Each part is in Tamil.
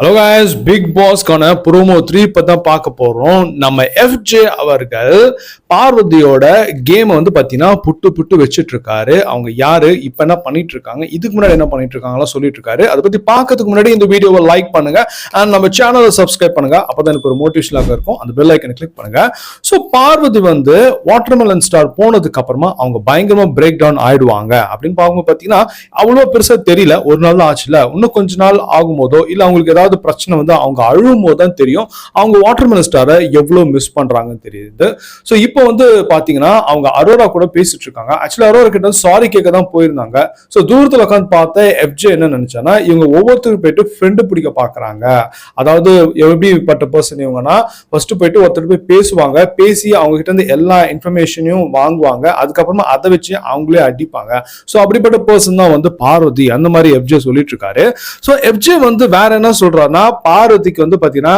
ஹலோ காய்ஸ் பிக் பாஸ்க்கான ப்ரோமோ த்ரீ இப்போ தான் பார்க்க போகிறோம் நம்ம எஃப்ஜே அவர்கள் பார்வதியோட கேமை வந்து பார்த்தீங்கன்னா புட்டு புட்டு வச்சுட்டு இருக்காரு அவங்க யாரு? இப்போ என்ன பண்ணிட்டு இருக்காங்க இதுக்கு முன்னாடி என்ன பண்ணிட்டு இருக்காங்கலாம் சொல்லிட்டு இருக்காரு அதை பற்றி பார்க்கறதுக்கு முன்னாடி இந்த வீடியோவை லைக் பண்ணுங்க. அண்ட் நம்ம சேனலை சப்ஸ்கிரைப் பண்ணுங்க. அப்போ தான் எனக்கு ஒரு மோட்டிவேஷனாக இருக்கும். அந்த பெல் ஐக்கனை கிளிக் பண்ணுங்க. ஸோ பார்வதி வந்து வாட்டர்மெலன் ஸ்டார் போனதுக்கு அப்புறமா அவங்க பயங்கரமா பிரேக் டவுன் ஆயிடுவாங்க. அப்படின்னு பார்க்கும்போது பார்த்தீங்கன்னா அவ்வளோ பெருசாக தெரியல. ஒரு நாள் தான் ஆச்சுல இன்னும் கொஞ்ச நாள் ஆகும்போதோ இல்லை அவங்களுக்கு ஏதாவது பிரச்சனை வந்து அவங்க அழுவும் போது தான் தெரியும். அவங்க வாட்டர்மெலன் ஸ்டாரை எவ்வளோ மிஸ் பண்றாங்கன்னு தெரியுது. ஸோ இப்போ இப்போ வந்து பார்த்தீங்கன்னா அவங்க அரோரா கூட பேசிட்டு இருக்காங்க. ஆக்சுவலி அரோரா கிட்ட சாரி கேட்க தான் போயிருந்தாங்க. ஸோ தூரத்தில் உட்காந்து பார்த்த எஃப்ஜே என்ன நினைச்சானா இவங்க ஒவ்வொருத்தருக்கு போயிட்டு ஃப்ரெண்டு பிடிக்க பாக்குறாங்க. அதாவது எப்படிப்பட்ட பர்சன் இவங்கன்னா ஃபர்ஸ்ட் போயிட்டு ஒருத்தர் போய் பேசுவாங்க. பேசி அவங்க கிட்ட இருந்து எல்லா இன்ஃபர்மேஷனையும் வாங்குவாங்க. அதுக்கப்புறமா அதை வச்சு அவங்களே அடிப்பாங்க. ஸோ அப்படிப்பட்ட பர்சன் தான் வந்து பார்வதி. அந்த மாதிரி எஃப்ஜே சொல்லிட்டு இருக்காரு. ஸோ எஃப்ஜே வந்து வேற என்ன சொல்றாருன்னா பார்வதிக்கு வந்து பாத்தீங்கன்னா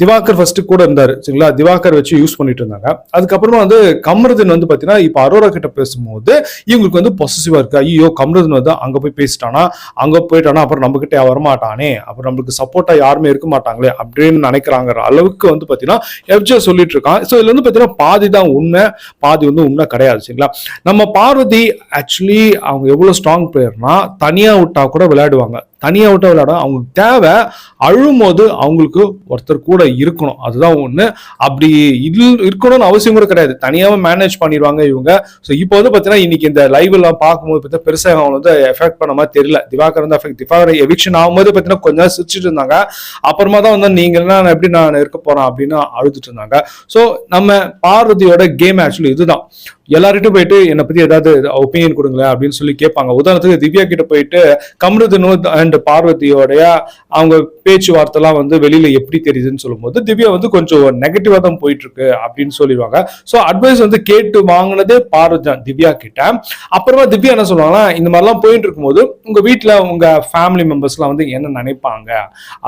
திவாகர் ஃபர்ஸ்ட் கூட இருந்தாரு சரிங்களா? திவாகர் வச்சு யூஸ் பண்ணிட்டு இருந்தாங்க. அதுக்கப்புறமா வந்து கமருதன் வந்து பாத்தீங்கன்னா இப்போ அரோரா கிட்ட பேசும்போது இவங்களுக்கு வந்து பொசசிவா இருக்கு. ஐயோ கமருதன் வந்து அங்க போய் பேசிட்டானா? அங்க போயிட்டானா? அப்புறம் நம்ம கிட்ட வரமாட்டானே? அப்புறம் நம்மளுக்கு சப்போர்ட்டா யாருமே இருக்க மாட்டாங்களே? அப்படின்னு நினைக்கிறாங்கிற அளவுக்கு வந்து பாத்தீங்கன்னா எஃப்ஜே சொல்லிட்டு இருக்கான். ஸோ இதுல வந்து பாத்தீங்கன்னா பாதி தான் உண்மை பாதி வந்து உண்மை கிடையாது சரிங்களா? நம்ம பார்வதி ஆக்சுவலி அவங்க எவ்வளவு ஸ்ட்ராங் பிளேயர்னா தனியா விட்டா கூட விளையாடுவாங்க. தனியாக விட்டு விளையாட அவங்களுக்கு தேவை. அழும்போது அவங்களுக்கு ஒருத்தர் கூட இருக்கணும். அதுதான் ஒன்று அப்படி இல் இருக்கணும்னு அவசியம் கூட கிடையாது. தனியாக மேனேஜ் பண்ணிடுவாங்க இவங்க. ஸோ இப்போ வந்து பார்த்தீங்கன்னா இன்னைக்கு இந்த லைவ்லாம் பார்க்கும்போது பார்த்தீங்கன்னா பெருசாக அவங்க வந்து எஃபெக்ட் பண்ண மாதிரி தெரியல. திவாகர் வந்து எஃபெக்ட் திவாகர் எவிக்ஷன் ஆகும்போது பார்த்தீங்கன்னா கொஞ்சம் நேரம் சிரிச்சிட்டு இருந்தாங்க. அப்புறமா தான் வந்து நீங்க நான் எப்படி நான் இருக்க போகிறேன் அப்படின்னு அழுதுட்டு இருந்தாங்க. ஸோ நம்ம பார்வதியோட கேம் ஆக்சுவலி இதுதான். எல்லார்கிட்டும் போயிட்டு என்னை பத்தி ஏதாவது ஒப்பீனியன் கொடுங்களேன் அப்படின்னு சொல்லி கேட்பாங்க. உதாரணத்துக்கு திவ்யா கிட்ட போயிட்டு கமருதனு அண்ட் பார்வதியோடைய அவங்க பேச்சுவார்த்தைலாம் வந்து வெளியில எப்படி தெரியுதுன்னு சொல்லும்போது திவ்யா வந்து கொஞ்சம் நெகட்டிவா தான் போயிட்டு இருக்கு அப்படின்னு சொல்லிடுவாங்க. ஸோ அட்வைஸ் வந்து கேட்டு வாங்கினதே பார்வதி தான் திவ்யா கிட்ட. அப்புறமா திவ்யா என்ன சொல்லுவாங்கன்னா இந்த மாதிரிலாம் போயிட்டு இருக்கும்போது உங்க வீட்டில் உங்க ஃபேமிலி மெம்பர்ஸ்லாம் வந்து என்ன நினைப்பாங்க?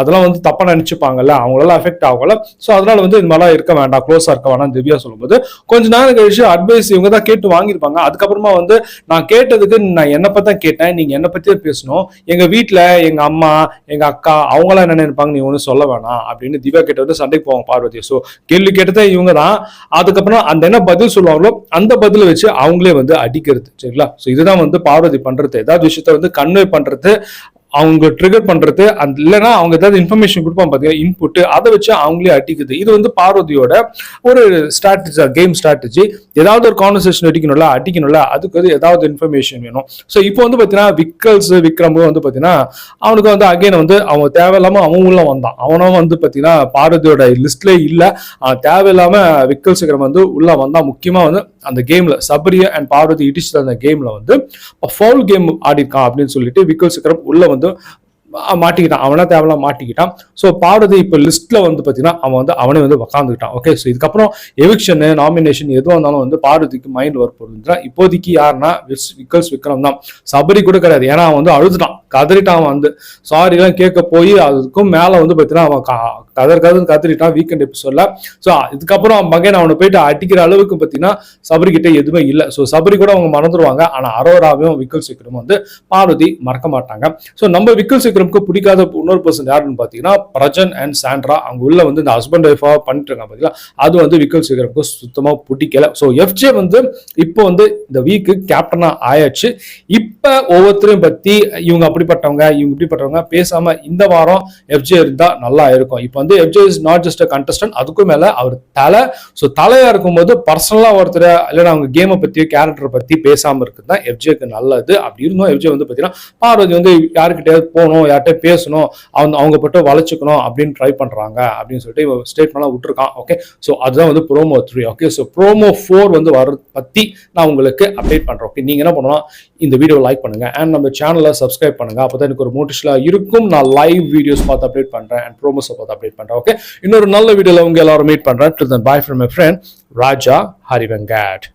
அதெல்லாம் வந்து தப்பா நினைச்சுப்பாங்கல்ல அவங்களால அஃபெக்ட் ஆகல. ஸோ அதனால வந்து இந்த மாதிரிலாம் இருக்க வேண்டாம் க்ளோஸா இருக்க வேண்டாம் திவ்யா சொல்லும்போது கொஞ்ச நேரம் கழிச்சு அட்வைஸ் இவங்க தான் கேட்டு வாங்கியிருப்பாங்க. அதுக்கப்புறமா வந்து நான் கேட்டதுக்கு நான் என்ன பத்தி தான் கேட்டேன் நீங்க என்ன பத்தியே பேசணும். எங்க வீட்டுல எங்க அம்மா எங்க அக்கா அவங்களாம் என்ன நினைப்பாங்க? நீ ஒன்றும் சொல்ல வேணாம் அப்படின்னு திவ்யா கிட்ட வந்து சண்டைக்கு போவாங்க பார்வதி. ஸோ கேள்வி கேட்டதே இவங்க தான் அதுக்கப்புறம் அந்த என்ன பதில் சொல்லுவாங்களோ அந்த பதிலை வச்சு அவங்களே வந்து அடிக்கிறது. சரிங்களா? ஸோ இதுதான் வந்து பார்வதி பண்றது. ஏதாவது விஷயத்த வந்து கன்வே பண்றது. அவங்க ட்ரிகர் பண்றது அந்த இல்லைன்னா அவங்க ஏதாவது இன்ஃபர்மேஷன் கொடுப்பாங்க பார்த்தீங்கன்னா இன்புட் அதை வச்சு அவங்களே அடிக்குது. இது வந்து பார்வதியோட ஒரு ஸ்ட்ராட்டஜி கேம் ஸ்ட்ராட்டஜி ஏதாவது ஒரு கான்வர்சேஷன் அடிக்கணும்ல அடிக்கணும்ல அதுக்கு வந்து ஏதாவது இன்ஃபர்மேஷன் வேணும். ஸோ இப்போ வந்து பார்த்தீங்கன்னா விக்கல்ஸ் விக்ரம் வந்து பார்த்தீங்கன்னா அவனுக்கு வந்து அகைன் வந்து அவன் தேவையில்லாம அவன் உள்ள வந்தான். அவனும் வந்து பார்த்தீங்கன்னா பார்வதியோட லிஸ்ட்லேயே இல்லை. அவன் தேவையில்லாம விக்கல்ஸ் விக்ரம் வந்து உள்ள வந்தான். முக்கியமாக வந்து அந்த கேம்ல சபரிய அண்ட் பார்வதி இடிச்சு அந்த கேம்ல வந்து ஃபவுல் கேம் ஆடிருக்கான் அப்படின்னு சொல்லிட்டு விக்கல் சிக்கரம் உள்ள வந்து மாட்டிக்கிட்டான். அவனா தேவையில்லாம் மாட்டிக்கிட்டான். ஸோ பார்வதி இப்போ லிஸ்ட்ல வந்து பார்த்தீங்கன்னா அவன் வந்து அவனே வந்து உக்காந்துக்கிட்டான். ஓகே ஸோ இதுக்கப்புறம் எவிக்ஷனு நாமினேஷன் எதுவாக இருந்தாலும் வந்து பார்வதிக்கு மைண்ட் ஒர்க் போடுறதுனா இப்போதைக்கு யாருன்னா விக்கல்ஸ் விக்ரம் தான். சபரி கூட கிடையாது. ஏன்னா அவன் வந்து அழுதுட்டான். கதறிட்டான் அவன் வந்து. சாரிலாம் கேட்க போய் அதுக்கும் மேலே வந்து பார்த்தீங்கன்னா அவன் கதர் கதர் கதறிட்டான். வீக்கெண்ட் எபிசோட்ல ஸோ இதுக்கப்புறம் மகன் அவனை போயிட்டு அடிக்கிற அளவுக்கு பார்த்தீங்கன்னா சபரி கிட்ட எதுவுமே இல்லை. ஸோ சபரி கூட அவங்க மறந்துடுவாங்க ஆனால் அரோராவையும் விக்கல் சீக்கிரம் வந்து பார்வதி மறக்க மாட்டாங்க. ஸோ நம்ம விக்கல் விக்ரம்க்கு பிடிக்காத இன்னொரு பர்சன் யாருன்னு பார்த்தீங்கன்னா பிரஜன் அண்ட் சாண்ட்ரா. அவங்க உள்ள வந்து இந்த ஹஸ்பண்ட் ஒய்ஃபாக பண்ணிட்டு இருக்காங்க பார்த்தீங்களா அது வந்து விக்கல் சீக்கிரமுக்கு சுத்தமாக பிடிக்கல. ஸோ எஃப்ஜே வந்து இப்போ வந்து இந்த வீக்கு கேப்டனாக ஆயாச்சு. இப்போ ஒவ்வொருத்தரையும் பற்றி இவங்க அப்படிப்பட்டவங்க இவங்க இப்படிப்பட்டவங்க பேசாமல் இந்த வாரம் எஃப்ஜே இருந்தால் நல்லா இருக்கும். இப்போ வந்து FJ is not just a contestant அதுக்கும் மேலே அவர் தலை. ஸோ தலையாக இருக்கும்போது பர்சனலாக ஒருத்தர் இல்லைன்னா அவங்க கேமை பற்றியோ கேரக்டரை பற்றி பேசாமல் இருக்குது தான் எஃப்ஜேக்கு நல்லது. அப்படி இருந்தோம் எஃப்ஜே வந்து பார்த்தீங்கன்னா பார்வதி வந்து யாருக்கிட்டயாவது போகணும் யார்கிட்ட பேசணும் அவங்க அவங்க பட்டு வளைச்சுக்கணும் அப்படின்னு ட்ரை பண்றாங்க அப்படின்னு சொல்லிட்டு இவன் ஸ்டேட்மெண்ட்லாம் விட்டுருக்கான். ஓகே ஸோ அதுதான் வந்து promo three okay so promo four வந்து வர பற்றி நான் உங்களுக்கு அப்டேட் பண்றேன். ஓகே நீங்க என்ன பண்ணலாம்? இந்த வீடியோ லைக் பண்ணுங்க. அண்ட் நம்ம சேனலை சப்ஸ்கிரைப் அப்போ தான் எனக்கு ஒரு மோட்டிவேஷனாக இருக்கும். நான் லைவ் வீடியோஸ் பார்த்து அப்டேட் பண்றேன் அண்ட் ப்ரோமோஸை பார்த்து அப்டேட் பண்ணுறேன் ஓகே இன்னொரு நல்ல வீடியோவில் உங்க எல்லாரும் மீட் பண்றேன். Bye from my friend Raja Harivenkat